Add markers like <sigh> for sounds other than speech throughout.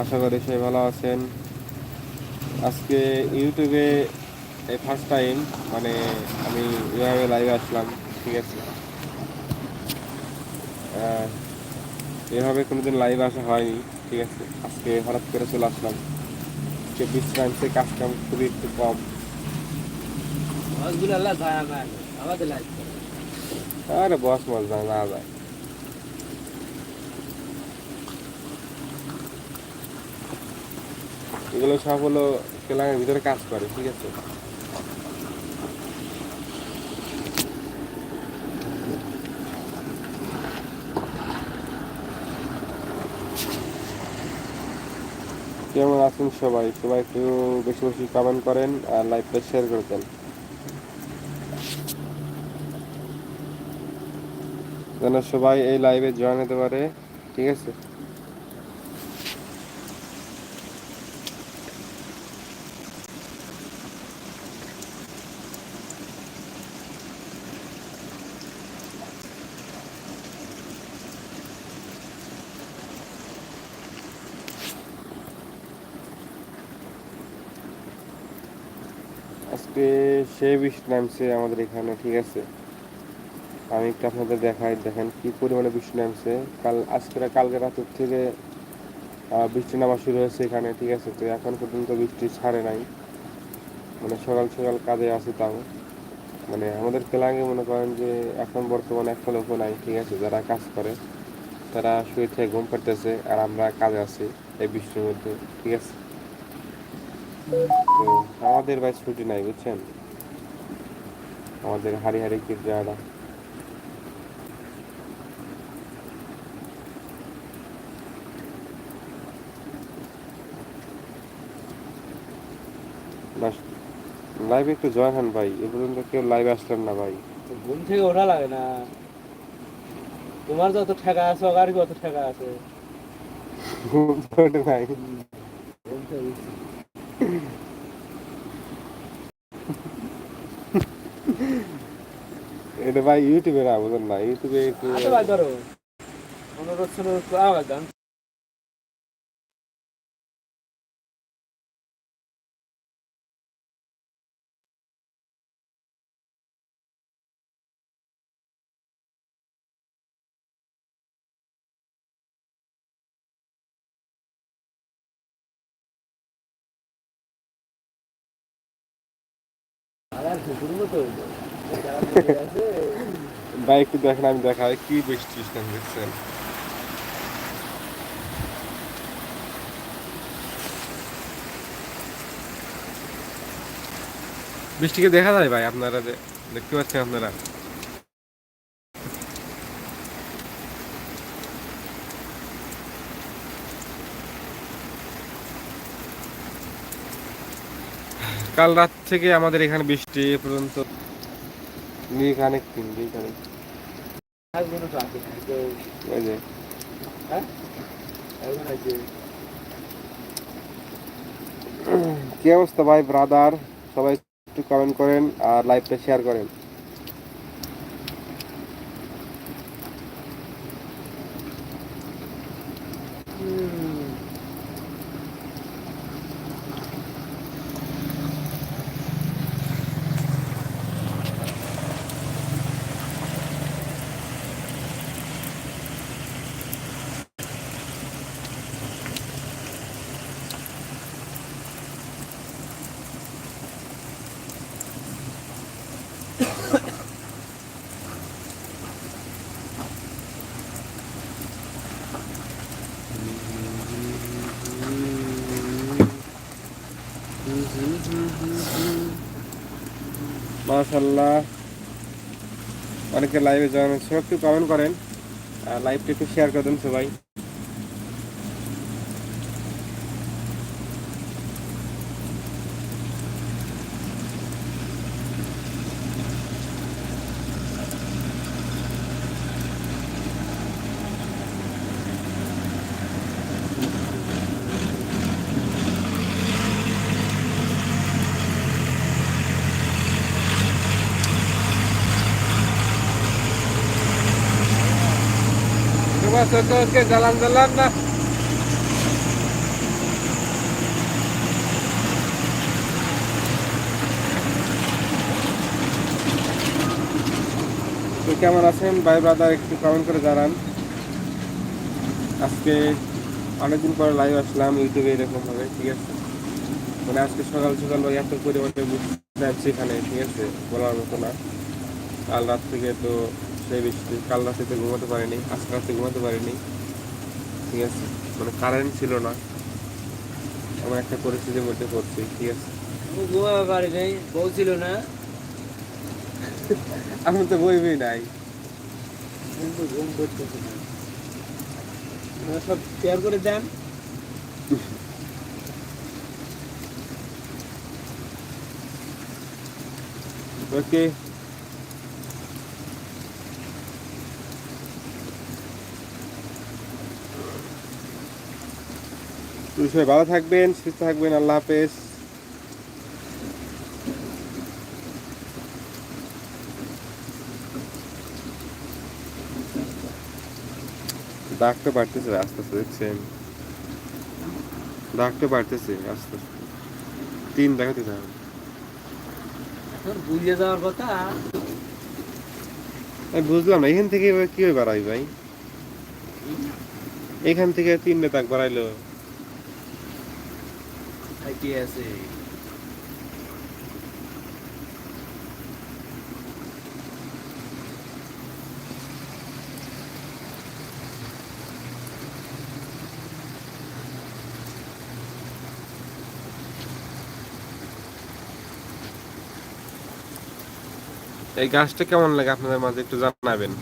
আশা করি সবাই ভালো আছেন। আজকে ইউটিউবে এই ফার্স্ট টাইম মানে আমি এভাবে লাইভে আসলাম ঠিক আছে? এভাবে কোনোদিন লাইভে আসা হয়নি ঠিক আছে? আজকে হঠাৎ করে চলে আসলাম। চব্বিশ টাইমসে কাজ কাম খুবই একটু কম। আরে বস মজা না যায় এগুলো সব হলো কেলাঙের ভিতরে কাজ করে, ঠিক আছে? কেমন আছেন সবাই? সবাই একটু বেশি বেশি কমেন্ট করেন আর লাইভটা শেয়ার করে দেন। যেন সবাই এই লাইভে জয়েন হতে পারে, ঠিক আছে? আজকে সে বৃষ্টি নামছে আমাদের এখানে, ঠিক আছে? আমি একটু আপনাদের দেখাই, দেখেন কি পরিমাণে বৃষ্টি নামছে। কাল, আজকে কালকে রাতের থেকে বৃষ্টি নামা শুরু হয়েছে এখানে, ঠিক আছে? তো এখন পর্যন্ত বৃষ্টি ছাড়ে নাই। মানে সকাল সকাল কাজে আছে তাও। মানে আমাদের কেলাঙ্গে মনে করেন যে এখন বর্তমানে একটা লোকও নাই, ঠিক আছে? যারা কাজ করে, তারা শুয়ে থেকে ঘুম পাড়তেছে, আর আমরা কাজে আছি এই বৃষ্টির মধ্যে, ঠিক আছে? আমাদের ভাই ছুটি নাই বুঝছেন? আমাদের হাড়ি হাড়ি কি জায়গা বাস লাইভে একটু জয়েন হন ভাই এ পর্যন্ত কেউ লাইভে আসলেন না ভাই। ঘুম থেকে ওঠা লাগে না। তোমার যত ঠেকা আছে আর কত ঠেকা আছে। ঘুম তো নাই ঘুম থেকে উঠছি। এটা ভাই ইউটিউবে না বুঝলেন না ইউটিউবে একটু আচ্ছা অনুরোধ শুনুরোধ করে আওয়াজ দেন আর যারা বসে আছে, ভাই, একটু দেখেন, আমি দেখাই। কি বৃষ্টি দেখছেন বৃষ্টিকে দেখা যায় ভাই, আপনারা দেখতে পাচ্ছেন আপনারা? কাল রাত থেকে আমাদের এখানে বৃষ্টি পর্যন্ত রিকানেক্টিং ওই যে আছে। কি অবস্থা ভাই ব্রাদার সবাই একটু কমেন্ট করেন আর লাইভটা শেয়ার করেন। মাশাল্লাহ অনেকে লাইভে জয়েন হচ্ছে। একটু কমেন্ট করেন। লাইভটা একটু শেয়ার করে দেন সবাই। বাস तो জ্বালান জ্বালান जलन ना কেমন আছেন? ভাই ব্রাদার একটু কমেন্ট করে জানান। আজকে অনেকদিন পরে লাইভ আসলাম ইউটিউবে এরকমভাবে ঠিক আছে? মানে আজকে সকাল সকাল ওই এত পরিমাণে বুঝতে সেখানে ঠিক আছে? বলার মতো না। কাল রাত থেকে তো সেই বৃষ্টি কাল রাতে তো ঘুমাতে পারিনি আজকে রাতে ঘুমাতে পারিনি। ঠিক আছে মানে কারেন্ট ছিল না। আমার একটা পরিস্থিতির মধ্যে পড়ছি ঠিক আছে। ঘুমাবে পারি নাই বউ ছিল না। <laughs> আমি তো বইবই নাই। কিন্তু ঘুম করতেছে না। সব শেয়ার করে দেন। <laughs> ওকে সবাই ভালো থাকবেন সুস্থ থাকবেন আল্লাহ হাফেজ। ডাকতে বাড়তেছে আস্তে আস্তে দেখছেন। ডাকতে বাড়তেছে আস্তে আস্তে। তিন দেখাতে তোর বুঝে যাওয়ার কথা। আমি বুঝলাম না এখান থেকে এবার কীভাবে বাড়াই ভাই? এখান থেকে তিন তাক বাড়াইলো। কি আছে? এই গাছটা কেমন লাগে আপনাদের মাঝে একটু জানাবেন।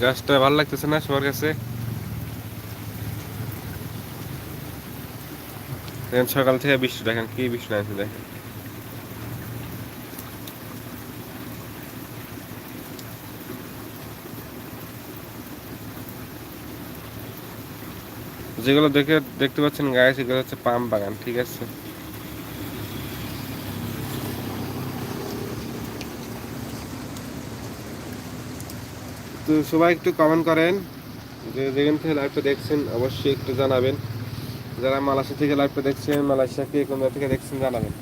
গাছটা ভালো লাগতেছে না সবার কাছে। সকাল থেকে বৃষ্টি, দেখেন কি বৃষ্টি আছে দেখেন। যেগুলো দেখে দেখতে পাচ্ছেন গায়ে সেগুলো হচ্ছে পাম বাগান, ঠিক আছে? তো সবাই একটু কমেন্ট করেন যে যেখান থেকে লাইভটা দেখছেন অবশ্যই একটু জানাবেন। যারা মালয়েশিয়া থেকে লাইভটা দেখছেন মালয়েশিয়া কে কোন জায়গা থেকে দেখছেন জানাবেন।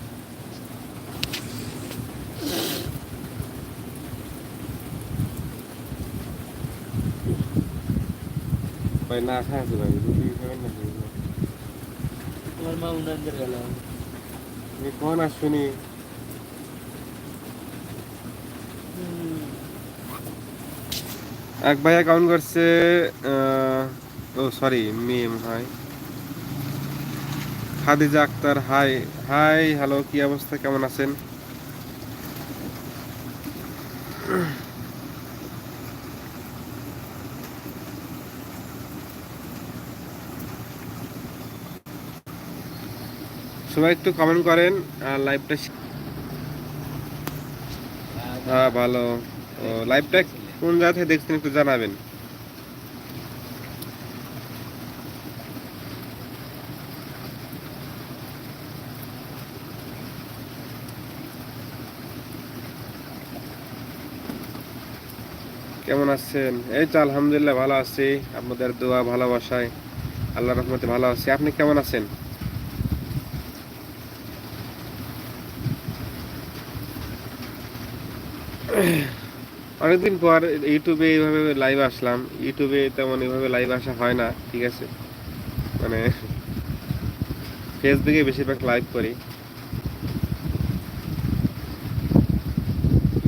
ভাই না খায় আছে ভাই রুটি খাবেন না মা গেল কখন আসছনি এক ভাই অ্যাকাউন্ট করছে ও sorry Mim hi Khadija Akter hi hi hello কি অবস্থা, কেমন আছেন? সবাই একটু কমেন্ট করেন আর লাইভটা হ্যাঁ ভালো। লাইভটা কোন জায়গা থেকে দেখছেন একটু জানাবেন। কেমন আছেন? এই তো আলহামদুলিল্লাহ ভালো আছি। আপনাদের দোয়া, ভালোবাসায়। আল্লাহ রহমতে ভালো আছি। আপনি কেমন আছেন? অনেকদিন পর ইউটিউবে এইভাবে লাইভ আসলাম। ইউটিউবে তেমন এইভাবে লাইভ আসা হয় না, ঠিক আছে? মানে ফেসবুকে বেশিরভাগ লাইভ করি।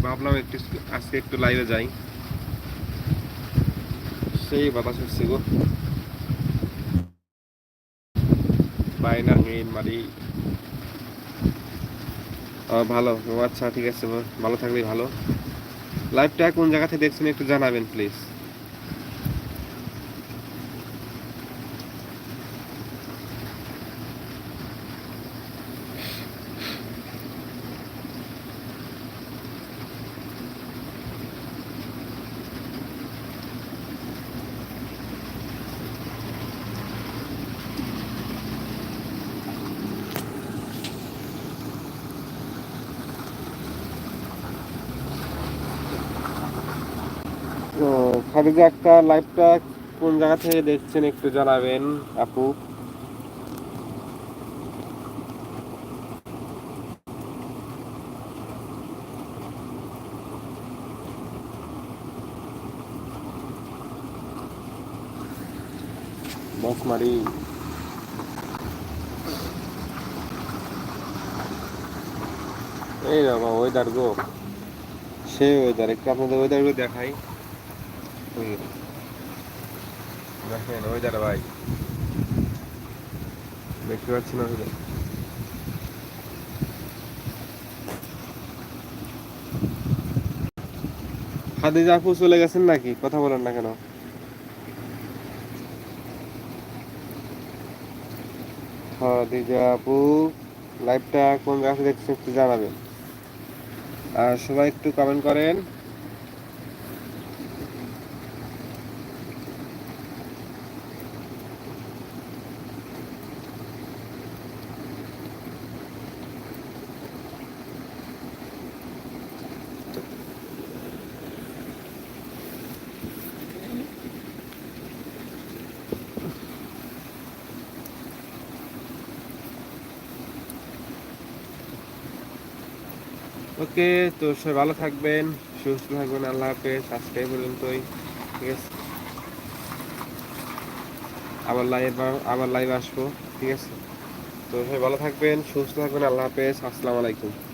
ভাবলাম একটু আজকে একটু লাইভে যাই। সেই বাতাস হচ্ছে গো। বাইনা হেন মারি ভালো আচ্ছা ঠিক আছে, ভালো থাকলেই ভালো। লাইভটা কোন জায়গা থেকে দেখছেন একটু জানাবেন প্লিজ খাদিজা আক্তার লাইভটা কোন জায়গা থেকে দেখছেন একটু জানাবেন, আপু? মারি। এই বাবা ওয়েদার গো। সেই ওয়েদার একটু আপনাদের ওয়েদার ওয়েদারগুলো দেখাই। দেখেন ওয়েদার ভাই। দেখতে পাচ্ছি না ওয়েদার খাদিজা আপু চলে গেছেন নাকি? কথা বলেন না কেন? খাদিজা আপু লাইভটা কোন জায়গা দেখছেন একটু জানাবেন। আর সবাই একটু কমেন্ট করেন। ওকে, তো সবাই ভালো থাকবেন, সুস্থ থাকবেন, আল্লাহ হাফেজ, আজকে বলুন পর্যন্তই, ঠিক আছে? আবার লাইভ আবার লাইভ আসব, ঠিক আছে? তো সবাই ভালো থাকবেন, সুস্থ থাকবেন, আল্লাহ হাফেজ, আসসালামু আলাইকুম।